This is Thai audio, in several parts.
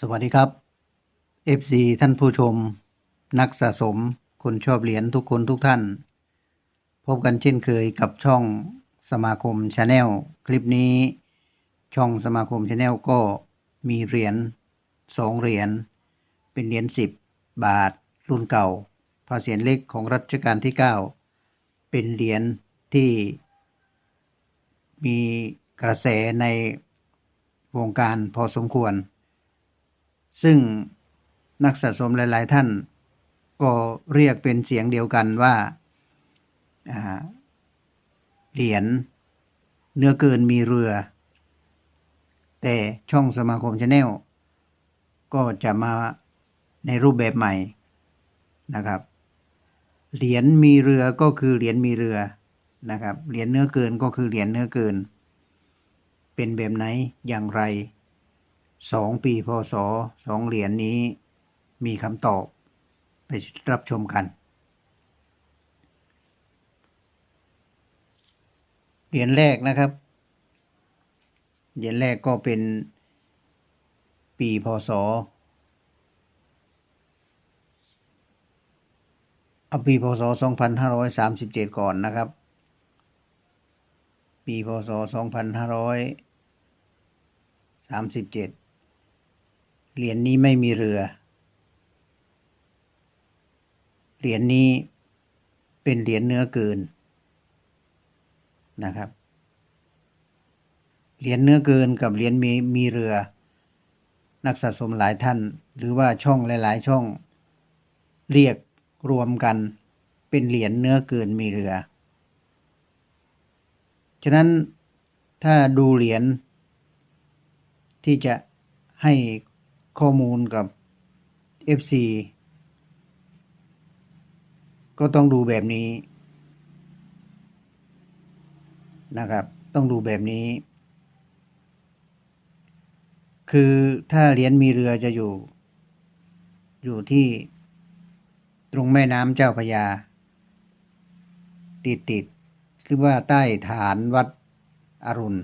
สวัสดีครับ FC ท่านผู้ชม นักสะสม คนชอบเหรียญทุกคนทุกท่าน พบกันเช่นเคยกับช่องสมาคมชาแนลคลิปนี้ ช่องสมาคมชาแนลก็มีเหรียญสองเหรียญเป็นเหรียญสิบบาท รุ่นเก่าพระเศียรเล็กของรัชกาลที่ 9 เป็นเหรียญที่ มีกระแสในวงการพอสมควร ซึ่งนักสะสมหลาย ๆ ท่าน ก็เรียกเป็นเสียงเดียวกันว่าาเหรียญเนื้อเกินมีเรือ แต่ช่องสมาคมชาแนลก็จะมาในรูปแบบใหม่นะครับ เหรียญมีเรือก็คือเหรียญมีเรือนะครับ เหรียญเนื้อเกินก็คือเหรียญเนื้อเกิน เป็นแบบไหนอย่างไร สองปีพศสองเหรียญนนี้มีคำตอบไปรับชมกัน เหรียญแรกนะครับ เหรียญแรกก็เป็นปีพศเอาปีพศ 2537 ก่อนนะครับ ปีพศ 2537 เหรียญนี้ไม่มีเรือ เหรียญนี้เป็นเหรียญเนื้อเกินนะครับ เหรียญเนื้อเกินกับเหรียญมีมีเรือ นักสะสมหลายท่าน หรือว่าช่องหลายๆ ช่อง เรียกรวมกันเป็นเหรียญเนื้อเกินมีเรือ ฉะนั้นถ้าดูเหรียญที่จะให้ ข้อมูลกับ FC ก็ต้องดูแบบนี้นะครับ ต้องดูแบบนี้ คือถ้าเหรียญมีเรือจะอยู่ อยู่ที่ตรงแม่น้ำเจ้าพยา ติดติดหรือว่าใต้ฐานวัดอรุณ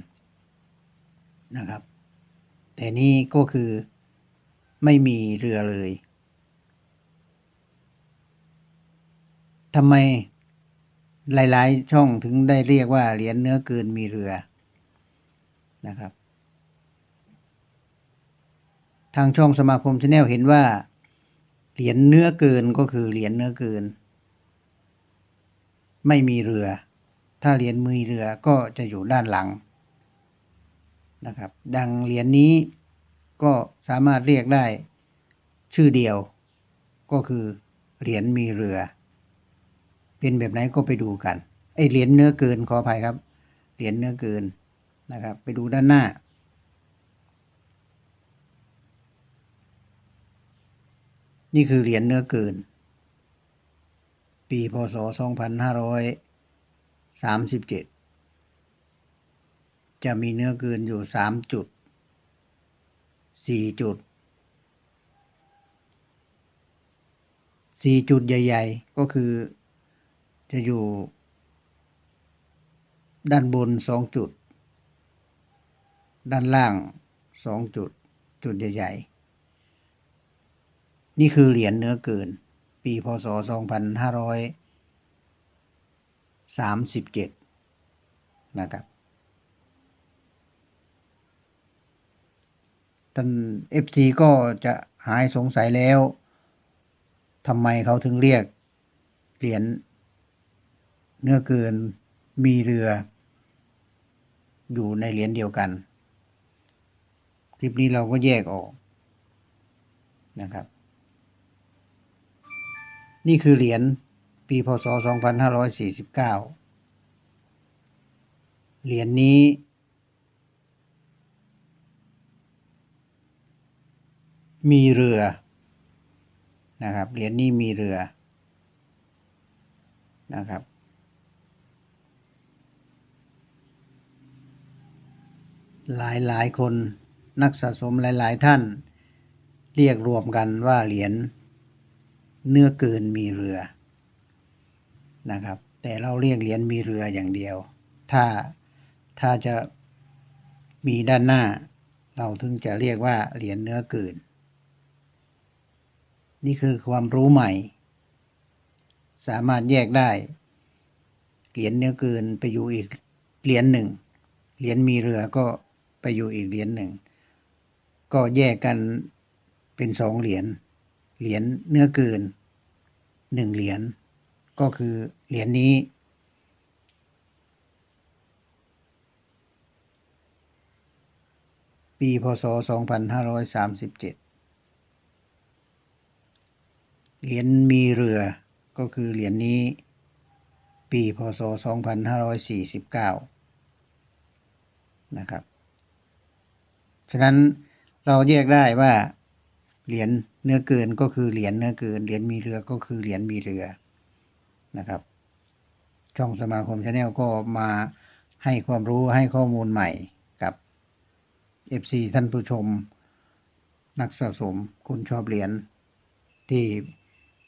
นะครับ แต่นี่ก็คือ ไม่มีเรือเลยทำไมหลาย ๆ ช่องถึงได้เรียกว่าเหรียญเนื้อเกินมีเรือนะครับ ทางช่องสมาคมชาแนลเห็นว่าเหรียญเนื้อเกินก็คือเหรียญเนื้อเกิน ไม่มีเรือ ถ้าเหรียญมีเรือก็จะอยู่ด้านหลังนะครับ ดังเหรียญนี้ ก็สามารถเรียกได้ชื่อเดียว ก็คือเหรียญมีเรือ เป็นแบบไหนก็ไปดูกันไอเหรียญเนื้อเกินขออภัยครับ เหรียญเนื้อเกินนะครับ ไปดูด้านหน้า นี่คือเหรียญเนื้อเกิน ปีพศ 2537 จะมีเนื้อเกินอยู่ 3 จุด 4จุด4จุดใหญ่ ๆ ก็คือจะอยู่ ด้านบน2จุด ด้านล่าง2จุด จุดใหญ่ ๆ นี่คือเหรียญเนื้อเกิน ปีพศ 2537 นะครับ ท่านเอฟซีก็จะหายสงสัยแล้วทำไมเขาถึงเรียกเหรียญเนื้อเกินมีเรือ อยู่ในเหรียญเดียวกัน คลิปนี้เราก็แยกออกนะครับ นี่คือเหรียญปีพศ 2549 เหรียญนี้ มีเรือนะครับเหรียญนี้มีเรือนะครับ หลายหลายคนนักสะสมหลาย ๆ ท่าน เรียกรวมกันว่าเหรียญเนื้อเกินมีเรือนะครับ แต่เราเรียกเหรียญมีเรืออย่างเดียว ถ้าถ้าจะมีด้านหน้า เราถึงจะเรียกว่าเหรียญเนื้อเกิน นี่คือความรู้ใหม่ สามารถแยกได้ เหรียญเนื้อเกินไปอยู่อีกเหรียญหนึ่ง เหรียญมีเรือก็ไปอยู่อีกเหรียญหนึ่ง ก็แยกกันเป็นสองเหรียญ เหรียญเนื้อเกินหนึ่งเหรียญ ก็คือเหรียญนี้ ปีพศ 2537 เหรียญมีเรือก็คือเหรียญนี้ ปีพศ 2549 นะครับ ฉะนั้นเราแยกได้ว่าเหรียญเนื้อเกินก็คือเหรียญเนื้อเกินเหรียญมีเรือก็คือเหรียญมีเรือนะครับ ช่องสมาคมชาแนลก็มาให้ความรู้ให้ข้อมูลใหม่กับ FC ท่านผู้ชม นักสะสมคุณชอบเหรียญที่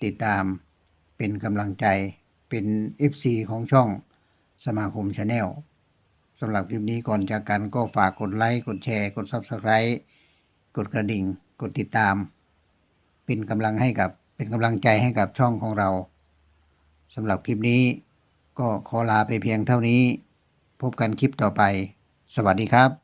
ติดตามเป็นกำลังใจเป็น FC ของช่องสมาคมชาแนลสำหรับคลิปนี้ก่อนจากกันก็ฝากกดไลค์ กดแชร์ กด Subscribe กดกระดิ่ง กดติดตาม เป็นกำลังให้กับเป็นกำลังใจให้กับช่องของเราสำหรับคลิปนี้ก็ขอลาไปเพียงเท่านี้ พบกันคลิปต่อไป สวัสดีครับ